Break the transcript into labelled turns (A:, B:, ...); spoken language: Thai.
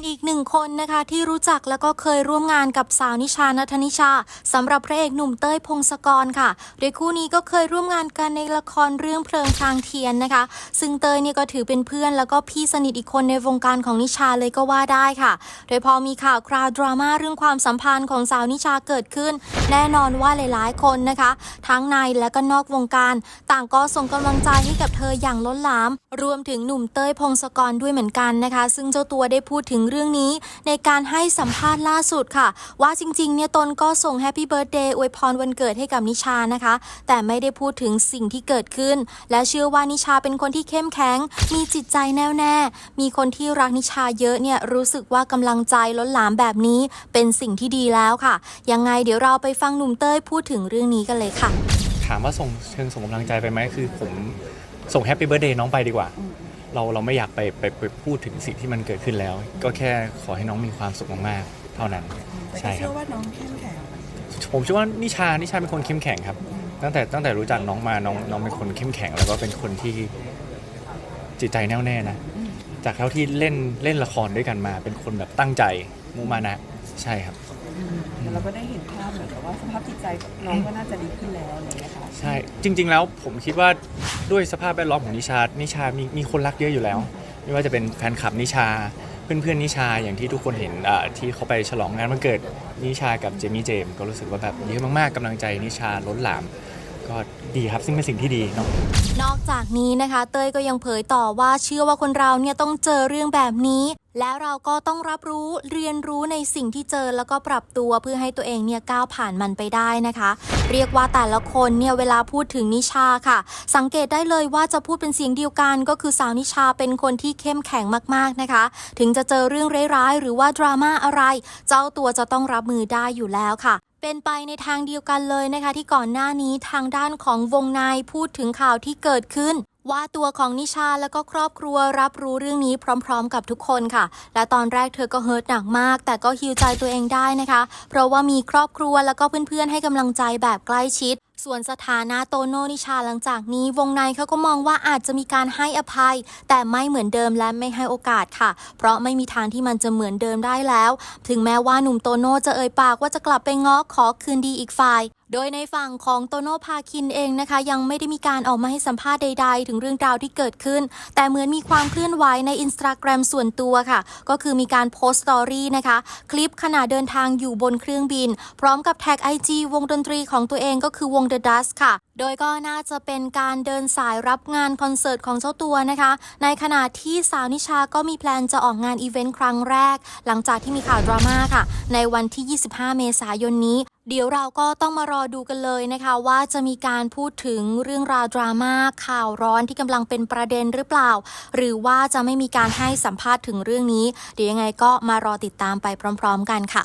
A: นอีกหนึ่งคนนะคะที่รู้จักแล้วก็เคยร่วมงานกับสาวนิชานัทนิชาสำหรับพระเอกหนุ่มเต้ยพงศกรค่ะ โดยคู่นี้ก็เคยร่วมงานกันในละครเรื่องเพลิงทางเทียนนะคะ ซึ่งเต้ยนี่ก็ถือเป็นเพื่อน แล้วก็พี่สนิทอีกคนในวงการของนิชาเลยก็ว่าได้ค่ะ โดยพอมีข่าวคราวดราม่าเรื่องความสัมพันธ์ของสาวนิชาเกิดขึ้น แน่นอนว่าหลายๆ คนนะคะ ทั้งในและก็นอกวงการ ต่างก็ส่งกำลังใจให้กับเธออย่างล้นหลาม รวมถึงหนุ่มเต้ยพงศกรด้วยเหมือนกันนะคะ ซึ่งเจ้าตัวได้พูดถึงเรื่องนี้ ในการให้สัมภาษณ์ล่าสุดค่ะ ว่าจริงๆเนี่ยตนก็ส่งแฮปปี้เบิร์ดเดย์อวยพรวันเกิดให้กับนิชานะคะ แต่ไม่ได้พูดถึงสิ่งที่เกิดขึ้น และเชื่อว่านิชาเป็นคนที่เข้มแข็ง มีจิตใจแน่วแน่ มีคนที่รักนิชาเยอะเนี่ยรู้สึกว่ากำลังใจล้นหลามแบบนี้ เป็นสิ่งที่ดีแล้วค่ะ ยังไงเดี๋ยวเราไปฟังหนุ่มเต้ยพูดถึงเรื่องนี้กันเลยค่ะ
B: ถามว่าส่งเชิงส่งกำลังใจไปไหมคือผมส่งแฮปปี้เบิร์ดเดย์น้องไปดีกว่า เราเราไม่อยากไปไปไปพูดถึงสิ่งที่มันเกิดขึ้นแล้ว ก็แค่ขอให้น้องมีความสุขมากๆ เท่านั้น
C: แต่ก็
B: ใช่ค
C: เชื่
B: รับ
C: อว่าน้องเข้มแข็ง
B: ผมเชื่อว่านิชานิชาเป็นคนเข้มแข็งครับ ตั้งแต่ตั้งแต่รู้จักน้องมาน้องน้องเป็นคนเข้มแข็ง แล้วก็เป็นคนที่จิตใจแน่วแน่นะจากเท่าที่เล่นเล่นละครด้วยกันมา เป็นคนแบบตั้งใจมุมานะ ใช่ครับ
C: แต่เราก็ได้เห็นภาพเหมือนกับว่าสภาพจิตใจน้องก็น่าจะดีขึ้นแล้วอะไรอย่างเงี้ยค่ะ
B: ใช่จริง ๆ แล้วผมคิดว่าด้วยสภาพแวดล้อมของนิชา นิชามีมีคนรักเยอะอยู่แล้ว ไม่ว่าจะเป็นแฟนคลับนิชา เพื่อนๆนิชาอย่างที่ทุกคนเห็นอ่าที่เขาไปฉลองงานวันเกิดนิชากับเจมี่เจมส์ก็รู้สึกว่าแบบเยอะมากๆกำลังใจนิชาล้นหลาม ก็ดีครับซึ่งเป็นสิ่งที่ดีเนาะ
A: นอกจากนี้นะคะ เต้ยก็ยังเผยต่อว่าเชื่อว่าคนเราเนี่ยต้องเจอเรื่องแบบนี้ แล้วเราก็ต้องรับรู้เรียนรู้ในสิ่งที่เจอแล้วก็ปรับตัวเพื่อให้ตัวเองเนี่ยก้าวผ่านมันไปได้นะคะ เรียกว่าแต่ละคนเนี่ยเวลาพูดถึงนิชาค่ะ สังเกตได้เลยว่าจะพูดเป็นเสียงเดียวกัน ก็คือสาวนิชาเป็นคนที่เข้มแข็งมากๆนะคะ ถึงจะเจอเรื่องร้ายๆหรือว่าดราม่าอะไร เจ้าตัวจะต้องรับมือได้อยู่แล้วค่ะ เป็นไปในทางเดียวกันเลยนะคะ ที่ก่อนหน้านี้ทางด้านของวงในพูดถึงข่าวที่เกิดขึ้น ว่าตัวของนิชาและก็ครอบครัวรับรู้เรื่องนี้พร้อมๆ กับทุกคนค่ะ และตอนแรกเธอก็เฮิร์ตหนักมาก แต่ก็ฮิวใจตัวเองได้นะคะ เพราะว่ามีครอบครัวแล้วก็เพื่อนๆให้กำลังใจแบบใกล้ชิด ส่วนสถานะโตโน่นิชาหลังจากนี้ วงในเขาก็มองว่าอาจจะมีการให้อภัย แต่ไม่เหมือนเดิมและไม่ให้โอกาสค่ะ เพราะไม่มีทางที่มันจะเหมือนเดิมได้แล้ว ถึงแม้ว่าหนุ่มโตโน่จะเอ่ยปากว่าจะกลับไปง้อขอคืนดีอีกฝ่ายโดยในฝั่งของโตโนพาคินเองนะคะ ยังไม่ได้มีการออกมาให้สัมภาษณ์ใด ๆ ถึงเรื่องราวที่เกิดขึ้น แต่เหมือนมีความเคลื่อนไหวในอินสตาแกรมส่วนตัวค่ะ ก็คือมีการโพสต์สตอรี่นะคะ คลิปขณะเดินทางอยู่บนเครื่องบิน พร้อมกับแท็ก IG วงดนตรีของตัวเองก็คือวง The Dust ค่ะ โดยก็น่าจะเป็นการเดินสายรับงานคอนเสิร์ตของเจ้าตัวนะคะ ในขณะที่สาวนิชาก็มีแพลนจะออกงานอีเวนต์ครั้งแรก หลังจากที่มีข่าวดราม่าค่ะ ในวันที่ 25 เมษายนนี้เดี๋ยวเราก็ต้องมารอดูกันเลยนะคะ ว่าจะมีการพูดถึงเรื่องราวดราม่าข่าวร้อนที่กำลังเป็นประเด็นหรือเปล่า หรือว่าจะไม่มีการให้สัมภาษณ์ถึงเรื่องนี้ เดี๋ยวยังไงก็มารอติดตามไปพร้อม ๆ กันค่ะ